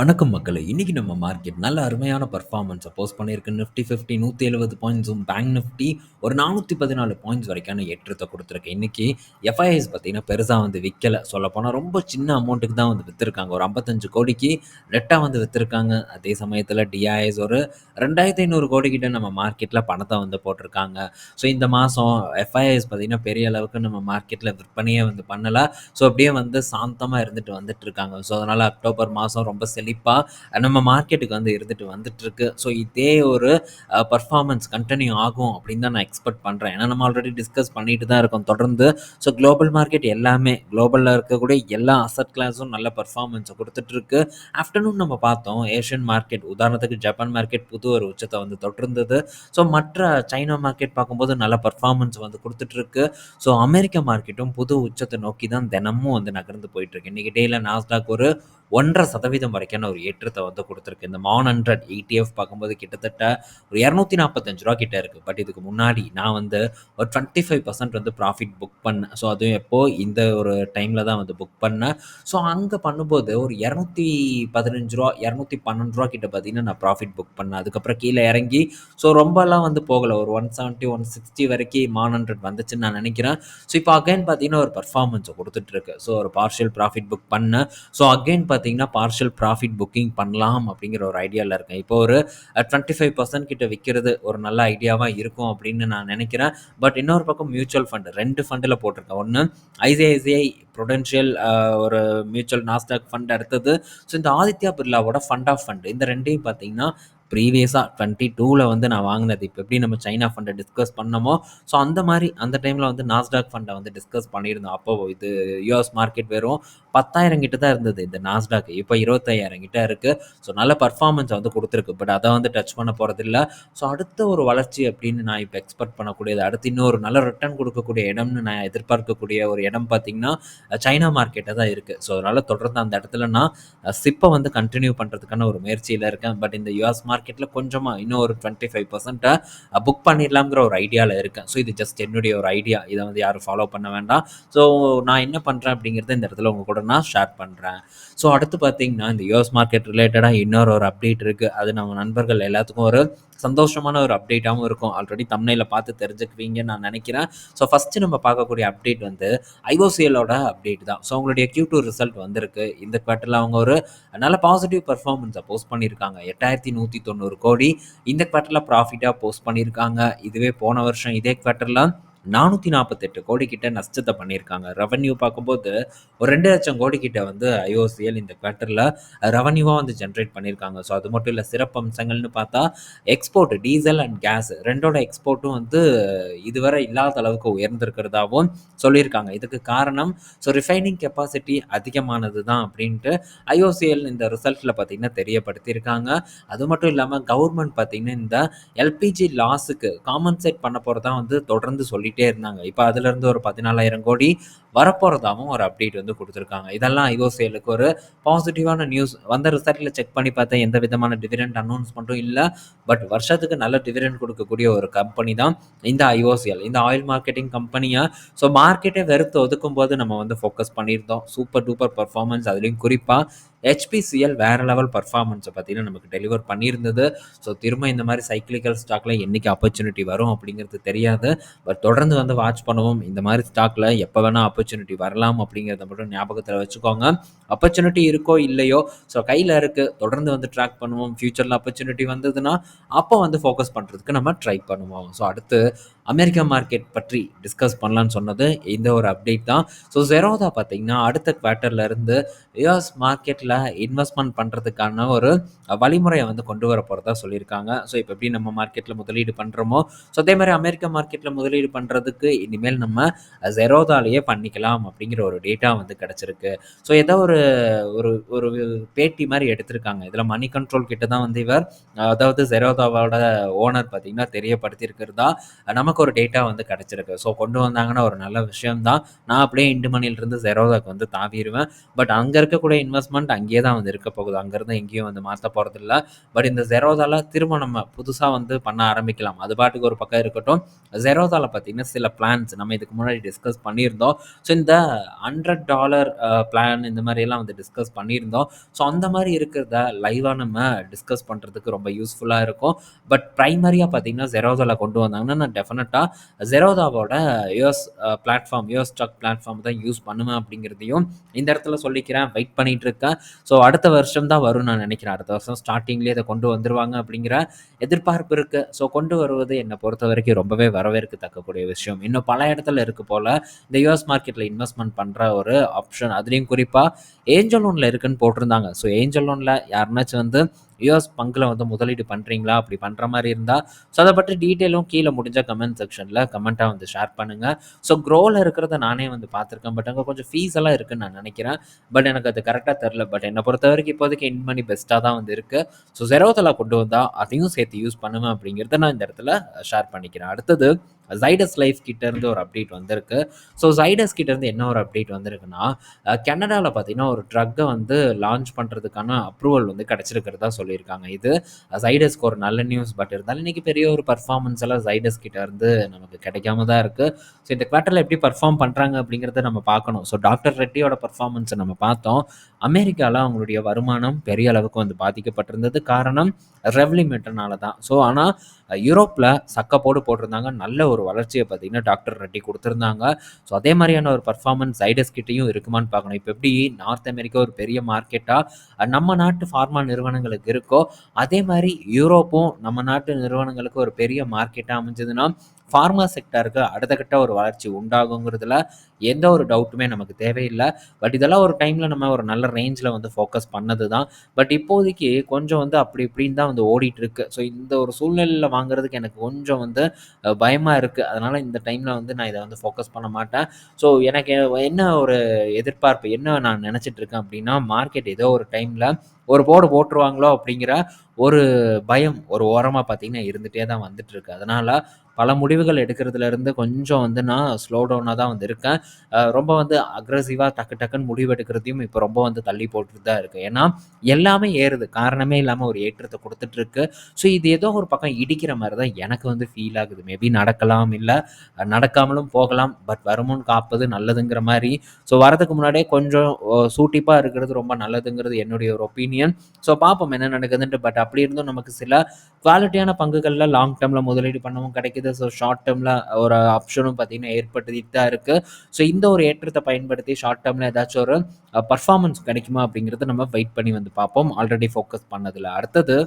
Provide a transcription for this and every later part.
வணக்கம் மக்களை இன்னைக்கு நம்ம மார்க்கெட் நல்ல அருமையான பெர்ஃபார்மன்ஸ போஸ்ட் பண்ணியிருக்கு. நிஃப்டி 50 170 பாயிண்ட்ஸும், பேங்க் நிஃப்டி ஒரு 414 பாயிண்ட்ஸ் வரைக்கான ஏற்றத்தை கொடுத்துருக்கு இன்றைக்கி எஃப்ஐஎஸ் பார்த்திங்கன்னா பெருசாக வந்து விற்கலை சொல்லப்போனால் ரொம்ப சின்ன அமௌண்ட்டுக்கு தான் வந்து விற்றுருக்காங்க ஒரு 55 கோடிக்கு ரெட்டாக வந்து விற்றுருக்காங்க அதே சமயத்தில் டிஐஎஸ் ஒரு ரெண்டாயிரத்தி ஐநூறு கோடிக்கிட்ட நம்ம மார்க்கெட்டில் பணத்தை வந்து போட்டிருக்காங்க. ஸோ இந்த மாதம் எஃப்ஐஎஸ் பார்த்தீங்கன்னா, பெரிய அளவுக்கு நம்ம மார்க்கெட்டில் விற்பனையே வந்து பண்ணலை ஸோ அப்படியே வந்து சாந்தமாக இருந்துட்டு வந்துட்டுருக்காங்க. ஸோ அதனால் அக்டோபர் மாதம் ரொம்ப கண்டிப்பாக நம்ம மார்க்கெட்டுக்கு வந்து இருந்துட்டு வந்துட்டுருக்கு. ஸோ இதே ஒரு பர்ஃபார்மன்ஸ் கண்டினியூ ஆகும் அப்படின்னு தான் நான் எக்ஸ்பெக்ட் பண்ணுறேன் ஏன்னா நம்ம ஆல்ரெடி டிஸ்கஸ் பண்ணிட்டு தான் இருக்கோம் தொடர்ந்து. ஸோ குளோபல் மார்க்கெட் எல்லாமே குளோபலில் இருக்கக்கூடிய எல்லா அசட் கிளாஸும் நல்ல பர்ஃபார்மன்ஸை கொடுத்துட்ருக்கு ஆஃப்டர்நூன் நம்ம பார்த்தோம். ஏஷியன் மார்க்கெட் உதாரணத்துக்கு ஜப்பான் மார்க்கெட் புது ஒரு உச்சத்தை வந்து தொட்டிருந்தது. ஸோ மற்ற சைனா மார்க்கெட் பார்க்கும்போது நல்ல பெர்ஃபார்மன்ஸ் வந்து கொடுத்துட்ருக்கு ஸோ அமெரிக்க மார்க்கெட்டும் புது உச்சத்தை நோக்கி தான் தினமும் வந்து நகர்ந்து போயிட்டுருக்கு. இன்னைக்கு டேயில் நாஸ்டாக் ஒரு 1.5% வரைக்கான ஒரு ஏற்றத்தை வந்து கொடுத்துருக்கு இந்த மான் ஹண்ட்ரட் எயிட்டிஎஃப் பார்க்கும்போது கிட்டத்தட்ட ஒரு இரநூத்தி நாற்பத்தஞ்சு ரூபா கிட்ட இருக்கு. பட் இதுக்கு முன்னாடி நான் வந்து ஒரு 25% வந்து ப்ராஃபிட் புக் பண்ணேன். ஸோ அதுவும் எப்போ இந்த ஒரு டைம்ல தான் வந்து புக் பண்ணேன். ஸோ அங்கே பண்ணும்போது ஒரு இரநூத்தி பதினஞ்சு ரூபா இரநூத்தி பன்னெண்டு ரூபா கிட்ட பார்த்தீங்கன்னா, நான் ப்ராஃபிட் புக் பண்ணேன். அதுக்கப்புறம் கீழே இறங்கி ஸோ ரொம்பலாம் வந்து போகல. ஒரு 170, 160 வரைக்கும் மான் 100 வந்துச்சுன்னு நான் நினைக்கிறேன் ஸோ இப்போ அகைன் பார்த்தீங்கன்னா, ஒரு பெர்ஃபார்மன்ஸ கொடுத்துட்ருக்கு ஸோ ஒரு பார்ஷியல் ப்ராஃபிட் புக் பண்ணேன். ஸோ அகைன் பார்த்தீங்கன்னா, பார்ஷியல் ப்ராஃபிட் புக்கிங் பண்ணலாம் அப்படிங்கிற ஒரு ஐடியாவில் இருக்கேன். இப்போ ஒரு டுவெண்ட்டி ஃபைவ் பர்சன்ட் கிட்ட விற்கிறது ஒரு நல்ல ஐடியாவாக இருக்கும் அப்படின்னு நான் நினைக்கிறேன் பட் இன்னொரு பக்கம் மியூச்சுவல் ஃபண்டு ரெண்டு ஃபண்டில் போட்டிருக்கேன். ஒன்று ஐசிஐசிஐ ப்ரொடென்ஷியல் ஒரு மியூச்சுவல் நாஸ்டாக் ஃபண்ட் அடுத்தது ஸோ இந்த ஆதித்யா பிர்லாவோட ஃபண்ட் ஆஃப் ஃபண்ட் இந்த ரெண்டையும் பார்த்தீங்கன்னா, ப்ரீவியஸாக டுவெண்ட்டி டூவில் வந்து நான் வாங்கினது இப்போ எப்படி நம்ம சைனா ஃபண்டை டிஸ்கஸ் பண்ணோமோ, ஸோ அந்த மாதிரி அந்த டைமில் வந்து நாஸ்டாக் ஃபண்டை வந்து டிஸ்கஸ் பண்ணியிருந்தோம். அப்போ இது யூஎஸ் மார்க்கெட் வெறும் 10,000 கிட்ட தான் இருந்தது இந்த நாஸ்டாக். இப்போ 25,000 கிட்ட இருக்குது ஸோ நல்ல பர்ஃபார்மன்ஸ் வந்து கொடுத்துருக்கு பட் அதை வந்து டச் பண்ண போகிறதில்ல ஸோ அடுத்த ஒரு வளர்ச்சி அப்படின்னு நான் இப்போ எக்ஸ்பெக்ட் பண்ணக்கூடியது, அடுத்து இன்னொரு நல்ல ரிட்டர்ன் கொடுக்கக்கூடிய இடம்னு நான் எதிர்பார்க்கக்கூடிய ஒரு இடம் பார்த்தீங்கன்னா, சைனா மார்க்கெட்டை தான் இருக்குது ஸோ அதனால் தொடர்ந்து அந்த இடத்துல நான் சிப்பை வந்து கண்டினியூ பண்ணுறதுக்கான ஒரு முயற்சியில் இருக்கேன். பட் இந்த யூஎஸ் மார்க்கெட் மார்க்கெட்டில் கொஞ்சமாக இன்னும் ஒரு 25% புக் பண்ணிடலாம்ங்கிற ஒரு ஐடியாவில் இருக்கேன். ஸோ இது ஜஸ்ட் என்னுடைய ஒரு ஐடியா. இதை வந்து யாரும் ஃபாலோ பண்ண வேண்டாம். ஸோ நான் என்ன பண்ணுறேன் அப்படிங்கிறத இந்த இடத்துல உங்கள் கூட நான் ஷேர் பண்ணுறேன் ஸோ அடுத்து பார்த்தீங்கன்னா, இந்த யூஎஸ் மார்க்கெட் ரிலேட்டடாக இன்னொரு ஒரு அப்டேட் இருக்குது அது நம்ம நண்பர்கள் எல்லாத்துக்கும் ஒரு சந்தோஷமான ஒரு அப்டேட்டாகவும் இருக்கும். ஆல்ரெடி தமிழில் பார்த்து தெரிஞ்சுக்குவீங்கன்னு நான் நினைக்கிறேன் ஸோ ஃபஸ்ட்டு நம்ம பார்க்கக்கூடிய அப்டேட் வந்து ஐஓசிஎல்லோட அப்டேட் தான். ஸோ அவங்களுடைய Q2 ரிசல்ட் வந்திருக்கு. இந்த குவார்ட்டரில் அவங்க ஒரு நல்ல பாசிட்டிவ் பர்ஃபார்மன்ஸை போஸ்ட் பண்ணியிருக்காங்க. 8,190 கோடி இந்த குவார்ட்டரில் ப்ராஃபிட்டாக போஸ்ட் பண்ணியிருக்காங்க. இதுவே போன வருஷம் இதே குவார்ட்டரில் 448 கோடி கிட்ட நஷ்டத்தை பண்ணியிருக்காங்க. ரெவன்யூ பார்க்கும்போது ஒரு 2,00,000 கோடி கிட்ட வந்து ஐஓசிஎல் இந்த குவார்ட்டரில் ரெவன்யூவாக வந்து ஜென்ரேட் பண்ணியிருக்காங்க. ஸோ அது மட்டும் இல்லை சிறப்பு அம்சங்கள்னு பார்த்தா, எக்ஸ்போர்ட் டீசல் அண்ட் கேஸ் ரெண்டோட எக்ஸ்போர்ட்டும் வந்து இதுவரை இல்லாத அளவுக்கு உயர்ந்திருக்கிறதாகவும் சொல்லியிருக்காங்க. இதுக்கு காரணம் ஸோ ரிஃபைனிங் கெப்பாசிட்டி அதிகமானது தான் அப்படின்ட்டு ஐஓசிஎல் இந்த ரிசல்ட்டில் பார்த்தீங்கன்னா தெரியப்படுத்தியிருக்காங்க. அது மட்டும் இல்லாமல் கவர்மெண்ட் பார்த்தீங்கன்னா, இந்த எல்பிஜி லாஸுக்கு காம்பன்சேட் பண்ண போகிறதா வந்து தொடர்ந்து சொல்லி சொல்லிட்டே இருந்தாங்க. இப்போ அதுலேருந்து ஒரு 14,000 கோடி வரப்போகிறதாகவும் ஒரு அப்டேட் வந்து கொடுத்துருக்காங்க இதெல்லாம் ஐஓசிஎல்லுக்கு ஒரு பாசிட்டிவான நியூஸ். வந்த ரிசல்ட்டில் செக் பண்ணி பார்த்தா எந்த விதமான டிவிடெண்ட் மட்டும் இல்லை பட் வருஷத்துக்கு நல்ல டிவிடெண்ட் கொடுக்கக்கூடிய ஒரு கம்பெனி தான் இந்த ஐஓசிஎல். இந்த ஆயில் மார்க்கெட்டிங் கம்பெனியாக ஸோ மார்க்கெட்டே வெறுத்து ஒதுக்கும் போது நம்ம வந்து ஃபோக்கஸ் பண்ணியிருந்தோம். சூப்பர் டூப்பர் பர்ஃபார்மன்ஸ் அதுலேயும் குறிப்பாக ஹெச்பிசிஎல் வேற லெவல் பர்ஃபார்மன்ஸை பார்த்தீங்கன்னா, நமக்கு டெலிவர் பண்ணியிருந்தது. ஸோ திரும்ப இந்த மாதிரி சைக்கிளிக்கல் ஸ்டாக்ல என்னைக்கு ஆப்பர்ச்சுனிட்டி வரும் அப்படிங்கிறது தெரியாது. பட் தொடர்ந்து வந்து வாட்ச் பண்ணுவோம். இந்த மாதிரி ஸ்டாக்ல எப்போ வேணால் ஆப்பர்ச்சுனிட்டி வரலாம் அப்படிங்கிறத மட்டும் ஞாபகத்தில் வச்சுக்கோங்க. ஆப்பர்ச்சுனிட்டி இருக்கோ இல்லையோ, ஸோ கையில் இருக்கு. தொடர்ந்து வந்து ட்ராக் பண்ணுவோம். ஃப்யூச்சரில் ஆப்பர்ச்சுனிட்டி வந்ததுன்னா, அப்போ வந்து ஃபோக்கஸ் பண்ணுறதுக்கு நம்ம ட்ரை பண்ணுவோம். ஸோ அடுத்து அமெரிக்கா மார்க்கெட் பற்றி டிஸ்கஸ் பண்ணலான்னு சொன்னது இந்த ஒரு அப்டேட் தான். ஸோ ஜெரோதா பார்த்தீங்கன்னா, அடுத்த குவார்ட்டர்லேருந்து யூஎஸ் மார்க்கெட்டில் மார்க்கெட்ல இன்வெஸ்ட்மெண்ட் பண்ணுறதுக்கான ஒரு வழிமுறையை வந்து கொண்டு வர போகிறதா சொல்லியிருக்காங்க. ஸோ இப்போ எப்படி நம்ம மார்க்கெட்டில் முதலீடு பண்ணுறோமோ ஸோ அதே மாதிரி அமெரிக்க மார்க்கெட்டில் முதலீடு பண்ணுறதுக்கு இனிமேல் நம்ம ஜெரோதாலேயே பண்ணிக்கலாம் அப்படிங்கிற ஒரு டேட்டா வந்து கிடச்சிருக்கு ஸோ ஏதோ ஒரு ஒரு ஒரு பேட்டி மாதிரி எடுத்திருக்காங்க. இதில் மணி கண்ட்ரோல் கிட்ட தான் வந்து இவர் அதாவது ஜெரோதாவோட ஓனர் பார்த்தீங்கன்னா தெரியப்படுத்தியிருக்கிறதா நமக்கு ஒரு டேட்டா வந்து கிடச்சிருக்கு ஸோ கொண்டு வந்தாங்கன்னா ஒரு நல்ல விஷயம் தான். நான் அப்படியே இண்டு மணிலிருந்து ஜெரோதாக்கு வந்து தாவிடுவேன் பட் அங்கே இருக்கக்கூடிய இன்வெஸ்ட்மெண்ட் அங்கேயே தான் வந்து இருக்க போகுது. அங்கேருந்து எங்கேயும் வந்து மாற்ற போகிறதில்ல பட் இந்த ஜெரோதால திரும்ப நம்ம புதுசாக வந்து பண்ண ஆரம்பிக்கலாம். அது பாட்டுக்கு ஒரு பக்கம் இருக்கட்டும். ஜெரோதால பார்த்தீங்கன்னா சில பிளான்ஸ் நம்ம இதுக்கு முன்னாடி டிஸ்கஸ் பண்ணியிருந்தோம். ஸோ இந்த ஹண்ட்ரட் டாலர் பிளான் இந்த மாதிரியெல்லாம் வந்து டிஸ்கஸ் பண்ணியிருந்தோம். ஸோ அந்த மாதிரி இருக்கிறத லைவாக நம்ம டிஸ்கஸ் பண்ணுறதுக்கு ரொம்ப யூஸ்ஃபுல்லாக இருக்கும். பட் ப்ரைமரியாக பார்த்தீங்கன்னா ஜெரோதால கொண்டு வந்தாங்கன்னா நான் டெஃபினட்டாக ஜெரோதாவோட US platform US stock platform தான் யூஸ் பண்ணுவேன் அப்படிங்கிறதையும் இந்த இடத்துல சொல்லிக்கிறேன். வெயிட் பண்ணிகிட்டு இருக்கேன். ஸோ அடுத்த வருஷம் தான் வரும் நான் நினைக்கிறேன். அடுத்த வருஷம் ஸ்டார்டிங்லேயே இதை கொண்டு வந்துருவாங்க அப்படிங்கிற எதிர்பார்ப்பு இருக்குது ஸோ கொண்டு வருவது என்னை பொறுத்த வரைக்கும் ரொம்பவே வரவேற்க தக்கக்கூடிய விஷயம். இன்னும் பல இடத்துல இருக்குது போல் இந்த யூஎஸ் மார்க்கெட்டில் இன்வெஸ்ட்மெண்ட் பண்ணுற ஒரு ஆப்ஷன் அதுலேயும் குறிப்பாக ஏஞ்சல் லோனில் இருக்குன்னு போட்டிருந்தாங்க. ஸோ ஏஞ்சல் லோனில் யாருனாச்சும் வந்து யூஎஸ் பங்கில் வந்து முதலீடு பண்ணுறீங்களா அப்படி பண்ணுற மாதிரி இருந்தால் ஸோ அதை பற்றி டீட்டெயிலும் கீழே முடிஞ்ச கமெண்ட் செக்ஷனில் கமெண்ட்டாக வந்து ஷேர் பண்ணுங்கள் ஸோ க்ரோவில் இருக்கிறத நானே வந்து பார்த்துருக்கேன். பட் அங்கே கொஞ்சம் ஃபீஸ் எல்லாம் இருக்குன்னு நான் நினைக்கிறேன். பட் எனக்கு அது கரெக்டாக தெரில பட் என்னை பொறுத்த வரைக்கும் இப்போதைக்கு இன் மணி பெஸ்ட்டாக தான் வந்து இருக்குது ஸோ ஜெரோத்தில் கொண்டு வந்தால் அதையும் சேர்த்து யூஸ் பண்ணுவேன் அப்படிங்கிறத நான் இந்த இடத்துல ஷேர் பண்ணிக்கிறேன். அடுத்தது ஜைடஸ் லைஃப் கிட்டேருந்து ஒரு அப்டேட் வந்திருக்கு. ஸோ ஜைடஸ் கிட்டேருந்து என்ன ஒரு அப்டேட் வந்திருக்குன்னா கனடாவில் பார்த்தீங்கன்னா ஒரு ட்ரக்கை வந்து லான்ச் பண்ணுறதுக்கான அப்ரூவல் வந்து கிடச்சிருக்கிறதா சொல்லியிருக்காங்க. இது ஜைடஸ்க்கு ஒரு நல்ல நியூஸ் பட் இருந்தாலும் இன்றைக்கி பெரிய ஒரு பர்ஃபார்மன்ஸ் எல்லாம் ஜைடஸ் கிட்டேருந்து நமக்கு கிடைக்காம தான் இருக்குது ஸோ இந்த குவார்ட்டரில் எப்படி பர்ஃபார்ம் பண்ணுறாங்க அப்படிங்கிறத நம்ம பார்க்கணும். ஸோ டாக்டர் ரெட்டியோட பர்ஃபார்மன்ஸை நம்ம பார்த்தோம். அமெரிக்காவில் அவங்களுடைய வருமானம் பெரிய அளவுக்கு வந்து பாதிக்கப்பட்டிருந்தது. காரணம் ரெவ்லிமெண்ட்னால தான். ஸோ ஆனால் யூரோப்பில் சக்கப்போடு போட்டிருந்தாங்க. நல்ல ஒரு வளர்ச்சியை பார்த்தீங்கன்னா டாக்டர் ரெட்டி கொடுத்துருந்தாங்க. ஸோ அதே மாதிரியான ஒரு பர்ஃபார்மன்ஸ் சைடஸ் கிட்டேயும் இருக்குமான்னு பார்க்கணும். இப்போ எப்படி நார்த் அமெரிக்கா ஒரு பெரிய மார்க்கெட்டாக நம்ம நாட்டு ஃபார்மா நிறுவனங்களுக்கு இருக்கோ அதே மாதிரி யூரோப்பும் நம்ம நாட்டு நிறுவனங்களுக்கு ஒரு பெரிய மார்க்கெட்டாக அமைஞ்சதுன்னா ஃபார்மா செக்டருக்கு அடுத்த கட்ட ஒரு வளர்ச்சி உண்டாகுங்கிறதுல எந்த ஒரு டவுட்டுமே நமக்கு தேவையில்லை. பட் இதெல்லாம் ஒரு டைமில் நம்ம ஒரு நல்ல ரேஞ்சில் வந்து ஃபோக்கஸ் பண்ணது தான் பட் இப்போதைக்கு கொஞ்சம் வந்து அப்படி இப்படின்னு தான் வந்து ஓடிட்டு இருக்கு. ஸோ இந்த ஒரு சூழ்நிலையில் வாங்குறதுக்கு எனக்கு கொஞ்சம் வந்து பயமாக இருக்குது அதனால் இந்த டைமில் வந்து நான் இதை வந்து ஃபோக்கஸ் பண்ண மாட்டேன். ஸோ எனக்கு என்ன ஒரு எதிர்பார்ப்பு என்ன நான் நினச்சிட்டு இருக்கேன் அப்படின்னா மார்க்கெட் ஏதோ ஒரு டைமில் ஒரு போர்டு போட்டுருவாங்களோ அப்படிங்கிற ஒரு பயம் ஒரு ஓரமாக பார்த்தீங்கன்னா இருந்துகிட்டே தான் வந்துட்டு இருக்கு. அதனால் பல முடிவுகள் எடுக்கிறதுலேருந்து கொஞ்சம் வந்து நான் ஸ்லோ டவுனாக தான் வந்து இருக்கேன். ரொம்ப வந்து அக்ரஸிவாக டக்கு டக்குன்னு முடிவு எடுக்கிறதையும் இப்போ ரொம்ப வந்து தள்ளி போட்டுட்டு தான் இருக்குது ஏன்னா எல்லாமே ஏறுது. காரணமே இல்லாமல் ஒரு ஏற்றத்தை கொடுத்துட்ருக்கு ஸோ இது ஏதோ ஒரு பக்கம் இடிக்கிற மாதிரி தான் எனக்கு வந்து ஃபீல் ஆகுது. மேபி நடக்கலாம் இல்லை நடக்காமலும் போகலாம். பட் வருமுன் காப்பது நல்லதுங்கிற மாதிரி. ஸோ வரதுக்கு முன்னாடியே கொஞ்சம் சூட்டிப்பாக இருக்கிறது ரொம்ப நல்லதுங்கிறது என்னுடைய ஒரு ஒப்பீனியன் ஸோ பார்ப்போம் என்ன நடக்குதுன்ட்டு பட் அப்படி இருந்தும் நமக்கு சில குவாலிட்டியான பங்குகளில் லாங் டேர்மில் முதலீடு பண்ணவும் கிடைக்குது. ஸோ ஷார்ட் டேர்மில் ஒரு ஆப்ஷனும் பார்த்தீங்கன்னா ஏற்படுத்திட்டு தான் இருக்குது ஸோ இந்த ஒரு ஏற்றத்தை பயன்படுத்தி ஷார்ட் டேர்மில் ஏதாச்சும் ஒரு பர்ஃபார்மன்ஸ் கிடைக்குமா அப்படிங்கிறத நம்ம வெயிட் பண்ணி வந்து பார்ப்போம் ஆல்ரெடி ஃபோக்கஸ் பண்ணதில். அடுத்தது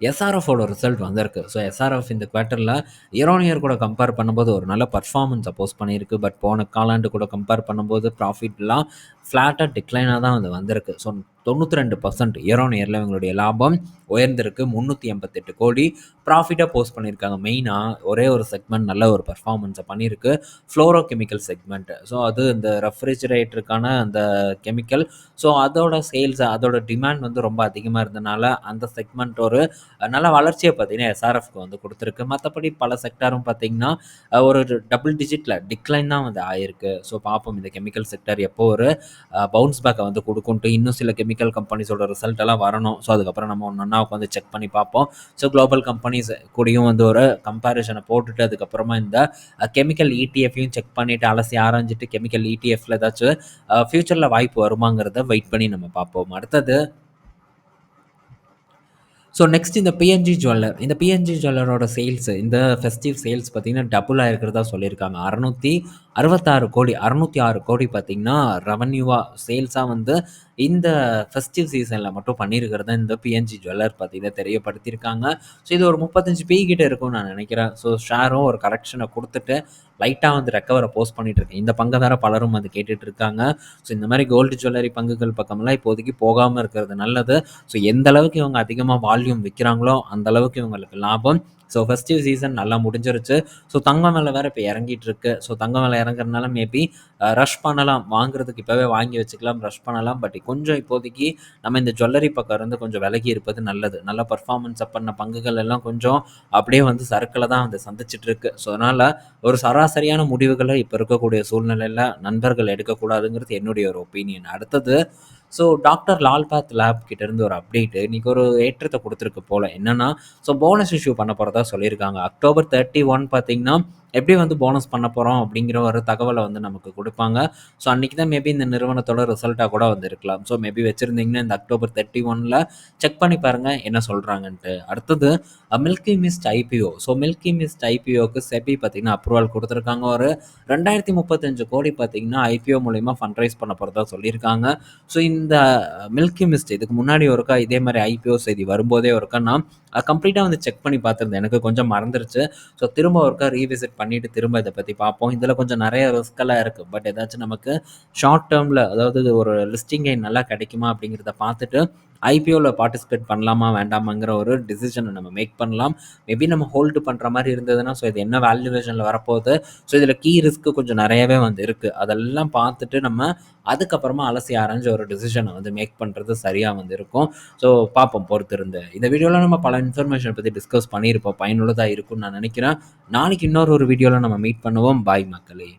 எஸ்ஆர்எஃபோட ரிசல்ட் வந்திருக்கு. ஸோ எஸ்ஆர்எஃப் இந்த குவார்ட்டரில் இயர் இயர் கூட கம்பேர் பண்ணும்போது ஒரு நல்ல பர்ஃபார்மன்ஸ் சப்போஸ் பண்ணியிருக்கு. பட் போன காலாண்டு கூட கம்பேர் பண்ணும்போது ப்ராஃபிட்லாம் ஃப்ளாட்டாக டிக்ளைனாக தான் அது வந்திருக்கு. ஸோ தொண்ணூற்றி ரெண்டு பர்சன்ட் இயர் ஆன் இயரில் இவங்களுடைய லாபம் உயர்ந்திருக்கு. முந்நூற்றி எண்பத்தெட்டு கோடி ப்ராஃபிட்டாக போஸ்ட் பண்ணியிருக்காங்க. மெயினாக ஒரே ஒரு செக்மெண்ட் நல்ல ஒரு பர்ஃபார்மன்ஸை பண்ணியிருக்கு. ஃப்ளோரோ கெமிக்கல் செக்மெண்ட் ஸோ அது இந்த ரெஃப்ரிஜரேட்டருக்கான அந்த கெமிக்கல் ஸோ அதோட சேல்ஸ் அதோட டிமாண்ட் வந்து ரொம்ப அதிகமாக இருந்தனால அந்த செக்மெண்ட் ஒரு நல்ல வளர்ச்சியை பார்த்தீங்கன்னா எஸ்ஆர்எஃப்க்கு வந்து கொடுத்துருக்கு. மற்றபடி பல செக்டாரும் பார்த்திங்கன்னா ஒரு டபுள் டிஜிட்டில் டிக்ளைன் தான் வந்து ஆயிருக்கு. ஸோ பார்ப்போம் இந்த கெமிக்கல் செக்டர் எப்போ ஒரு பவுன்ஸ் பேக்கை வந்து கொடுக்குன்ட்டு இன்னும் சில கெமிக்கல் கெமிக்கல் கம்பெனிஸோட ரிசல்ட் எல்லாம் வரணும். ஸோ அதுக்கப்புறம் நம்ம ஒன்று ஒன்றா உட்காந்து செக் பண்ணி பார்ப்போம். ஸோ குளோபல் கம்பெனிஸ் கூடயும் வந்து ஒரு கம்பேரிசனை போட்டுட்டு அதுக்கப்புறமா இந்த கெமிக்கல் இடிஎஃப்லையும் செக் பண்ணிவிட்டு அலசி ஆராய்ஞ்சிட்டு கெமிக்கல் இடிஎஃப்ல ஏதாச்சும் ஃப்யூச்சரில் வாய்ப்பு வருமாங்கிறத வெயிட் பண்ணி நம்ம பார்ப்போம். அடுத்தது ஸோ நெக்ஸ்ட் இந்த பிஎன்ஜி ஜுவல்லர் இந்த பிஎன்ஜி ஜுவல்லரோட சேல்ஸ் இந்த ஃபெஸ்டிவ் சேல்ஸ் பார்த்தீங்கன்னா டபுள் ஆகிருக்கிறதா சொல்லியிருக்காங்க. அறநூற்றி அறுபத்தாறு கோடி அறநூற்றி ஆறு கோடி பார்த்திங்கன்னா ரெவன்யூவாக சேல்ஸாக வந்து இந்த ஃபெஸ்டிவ் சீசனில் மட்டும் பண்ணியிருக்கிறத இந்த பிஎன்ஜி ஜுவல்லர் பார்த்தீங்கன்னா தெரியப்படுத்தியிருக்காங்க. ஸோ இது ஒரு முப்பத்தஞ்சு பி கிட்ட இருக்கும்னு நான் நினைக்கிறேன். ஸோ ஷேரும் ஒரு கரெக்ஷனை கொடுத்துட்டு லைட்டாக வந்து ரெக்கவரை போஸ்ட் பண்ணிட்டு இருக்கேன். இந்த பங்கை வேற பலரும் வந்து கேட்டுட்டு இருக்காங்க. ஸோ இந்த மாதிரி கோல்டு ஜுவல்லரி பங்குகள் பக்கமெல்லாம் இப்போதைக்கு போகாமல் இருக்கிறது நல்லது. ஸோ எந்த அளவுக்கு இவங்க அதிகமாக வால்யூம் விற்கிறாங்களோ அந்த அளவுக்கு இவங்களுக்கு லாபம். ஸோ ஃபெஸ்டிவ் சீசன் நல்லா முடிஞ்சிருச்சு. ஸோ தங்கம் மேலே வேறு இப்போ இறங்கிட்டு இருக்கு ஸோ தங்கம் மேலே இறங்குறதுனால மேபி ரஷ் uh, பண்ணலாம். வாங்குறதுக்கு இப்போவே வாங்கி வச்சுக்கலாம் ரஷ் பண்ணலாம். பட் கொஞ்சம் இப்போதைக்கு நம்ம இந்த ஜுவல்லரி பக்கம் இருந்து கொஞ்சம் விலகி இருப்பது நல்லது. நல்ல பர்ஃபார்மன்ஸ் பண்ண பங்குகள் எல்லாம் கொஞ்சம் அப்படியே வந்து சரக்கில் தான் வந்து சந்திச்சுட்டு இருக்கு ஸோ அதனால் ஒரு சராசரியான முடிவுகளை இப்போ இருக்கக்கூடிய சூழ்நிலையில் நண்பர்கள் எடுக்கக்கூடாதுங்கிறது என்னுடைய ஒரு ஒப்பீனியன் அடுத்தது ஸோ டாக்டர் லால்பாத் லேப் கிட்டேருந்து ஒரு அப்டேட்டு இன்றைக்கி ஒரு ஏற்றத்தை கொடுத்துருக்கு போல். என்னென்னா ஸோ போனஸ் இஷ்யூ பண்ண போகிறதா சொல்லியிருக்காங்க. அக்டோபர் தேர்ட்டி ஒன் பார்த்தீங்கன்னா எப்படி வந்து போனஸ் பண்ண போகிறோம் அப்படிங்கிற ஒரு தகவலை வந்து நமக்கு கொடுப்பாங்க. ஸோ அன்றைக்கி தான் மேபி இந்த நிறுவனத்தோட ரிசல்ட்டாக கூட வந்து இருக்கலாம் ஸோ மேபி வச்சுருந்தீங்கன்னா இந்த அக்டோபர் தேர்ட்டி ஒனில் செக் பண்ணி பாருங்கள் என்ன சொல்கிறாங்கன்ட்டு அடுத்தது Milky Mist IPO so Milky Mist ஐபிஓக்கு SEBI பார்த்திங்கன்னா அப்ரூவல் கொடுத்துருக்காங்க. ஒரு ரெண்டாயிரத்தி முப்பத்தஞ்சு கோடி பார்த்திங்கன்னா ஐபிஓ மூலிமா ஃபண்ட் ரைஸ் பண்ண போகிறதா சொல்லியிருக்காங்க. ஸோ இந்த மில்கி மிஸ்ட் இதுக்கு முன்னாடி ஒருக்கா இதே மாதிரி ஐபிஓ செய்தி வரும்போதே ஒருக்கா நான் கம்ப்ளீட்டாக வந்து செக் பண்ணி பார்த்துருந்தேன். எனக்கு கொஞ்சம் மறந்துருச்சு. ஸோ திரும்ப ஒருக்கா ரீவிசிட் பண்ணிவிட்டு திரும்ப இதை பற்றி பார்ப்போம். இதில் கொஞ்சம் நிறைய ரிஸ்கெல்லாம் இருக்குது பட் ஏதாச்சும் நமக்கு ஷார்ட் டேர்மில் அதாவது ஒரு லிஸ்டிங் கெயின் நல்லா கிடைக்குமா அப்படிங்கிறத பார்த்துட்டு ஐபிஓவில் பார்ட்டிசிபேட் பண்ணலாமா வேண்டாமாங்கிற ஒரு டிசிஷனை நம்ம மேக் பண்ணலாம். மேபி நம்ம ஹோல்டு பண்ணுற மாதிரி இருந்ததுன்னா ஸோ இது என்ன வேல்யூவேஷனில் வரப்போகுது? ஸோ இதில் கீ ரிஸ்க்கு கொஞ்சம் நிறையவே வந்து இருக்குது அதெல்லாம் பார்த்துட்டு நம்ம அதுக்கப்புறமா அலசி ஆரஞ்சு ஒரு டிசிஷனை வந்து மேக் பண்ணுறது சரியாக வந்து இருக்கும். ஸோ பார்ப்போம் பொறுத்து இருந்து இந்த வீடியோவில் நம்ம பல இன்ஃபர்மேஷன் பற்றி டிஸ்கஸ் பண்ணியிருப்போம். பயனுள்ளதாக இருக்கும்னு நான் நினைக்கிறேன். நாளைக்கு இன்னொரு ஒரு வீடியோவில் நம்ம மீட் பண்ணுவோம். பாய் மக்களே.